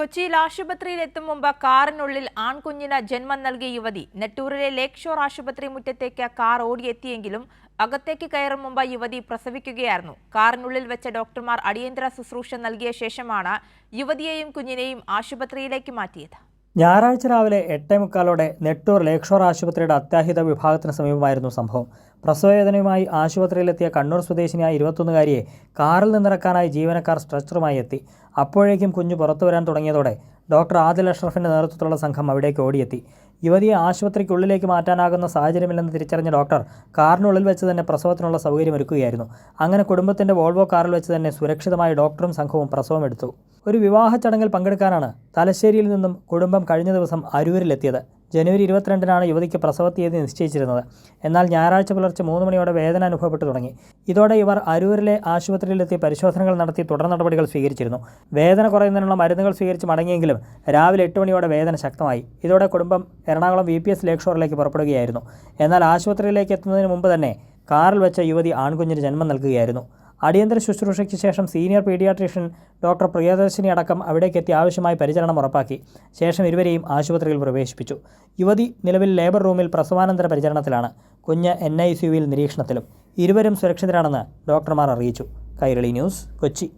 കൊച്ചിയിൽ ആശുപത്രിയിൽ എത്തും മുമ്പ് കാറിനുള്ളിൽ ആൺകുഞ്ഞിന് ജന്മം നൽകിയ യുവതി. നെട്ടൂരിലെ ലേക്ക് ഷോർ ആശുപത്രി മുറ്റത്തേക്ക് കാർ ഓടിയെത്തിയെങ്കിലും അകത്തേക്ക് കയറും മുമ്പ് യുവതി പ്രസവിക്കുകയായിരുന്നു. കാറിനുള്ളിൽ വെച്ച ഡോക്ടർമാർ അടിയന്തര ശുശ്രൂഷ നൽകിയ ശേഷമാണ് യുവതിയെയും കുഞ്ഞിനെയും ആശുപത്രിയിലേക്ക് മാറ്റിയത്. ഞായറാഴ്ച രാവിലെ എട്ടേ മുക്കാലോടെ നെട്ടൂർ ലേക്ഷോർ ആശുപത്രിയുടെ അത്യാഹിത വിഭാഗത്തിന് സമീപമായിരുന്നു സംഭവം. പ്രസവവേദനയുമായി ആശുപത്രിയിലെത്തിയ കണ്ണൂർ സ്വദേശിനിയായ ഇരുപത്തൊന്നുകാരിയെ കാറിൽ നിന്നിറക്കാനായി ജീവനക്കാർ സ്ട്രെച്ചറുമായി എത്തി. അപ്പോഴേക്കും കുഞ്ഞു പുറത്തു വരാൻ തുടങ്ങിയതോടെ ഡോക്ടർ ആദിൽ അഷ്റഫിന്റെ നേതൃത്വത്തിലുള്ള സംഘം അവിടേക്ക് ഓടിയെത്തി. യുവതിയെ ആശുപത്രിക്കുള്ളിലേക്ക് മാറ്റാനാകുന്ന സാഹചര്യമില്ലെന്ന് തിരിച്ചറിഞ്ഞ ഡോക്ടർ കാറിനുള്ളിൽ വെച്ച് തന്നെ പ്രസവത്തിനുള്ള സൗകര്യമൊരുക്കുകയായിരുന്നു. അങ്ങനെ കുടുംബത്തിന്റെ വോൾവോ കാറിൽ വെച്ച് തന്നെ സുരക്ഷിതമായി ഡോക്ടറും സംഘവും പ്രസവം എടുത്തു. ഒരു വിവാഹ ചടങ്ങിൽ പങ്കെടുക്കാനാണ് തലശ്ശേരിയിൽ നിന്നും കുടുംബം കഴിഞ്ഞ ദിവസം അരൂരിലെത്തിയത്. ജനുവരി ഇരുപത്തിരണ്ടിനാണ് യുവതിക്ക് പ്രസവ തീയതി നിശ്ചയിച്ചിരുന്നത്. എന്നാൽ ഞായറാഴ്ച പുലർച്ചെ മൂന്ന് മണിയോടെ വേദന അനുഭവപ്പെട്ടു തുടങ്ങി. ഇതോടെ ഇവർ അരൂരിലെ ആശുപത്രിയിലെത്തി പരിശോധനകൾ നടത്തി തുടർ നടപടികൾ സ്വീകരിച്ചിരുന്നു. വേദന കുറയുന്നതിനുള്ള മരുന്നുകൾ സ്വീകരിച്ച് മടങ്ങിയെങ്കിലും രാവിലെ എട്ട് മണിയോടെ വേദന ശക്തമായി. ഇതോടെ കുടുംബം എറണാകുളം വി പി എസ് ലേക്ക് ഷോറിലേക്ക് പുറപ്പെടുകയായിരുന്നു. എന്നാൽ ആശുപത്രിയിലേക്ക് എത്തുന്നതിന് മുമ്പ് തന്നെ കാറിൽ വെച്ച യുവതി ആൺകുഞ്ഞിന് ജന്മം നൽകുകയായിരുന്നു. അടിയന്തര ശുശ്രൂഷയ്ക്ക് ശേഷം സീനിയർ പീഡിയാട്രീഷ്യൻ ഡോക്ടർ പ്രിയദർശിനി അടക്കം അവിടേക്കെത്തി ആവശ്യമായ പരിചരണം ഉറപ്പാക്കി. ശേഷം ഇരുവരെയും ആശുപത്രിയിൽ പ്രവേശിപ്പിച്ചു. യുവതി നിലവിൽ ലേബർ റൂമിൽ പ്രസവാനന്തര പരിചരണത്തിലാണ്. കുഞ്ഞ് എൻ ഐ സിയുവിൽ നിരീക്ഷണത്തിലും. ഇരുവരും സുരക്ഷിതരാണെന്ന് ഡോക്ടർമാർ അറിയിച്ചു. കൈരളി ന്യൂസ് കൊച്ചി.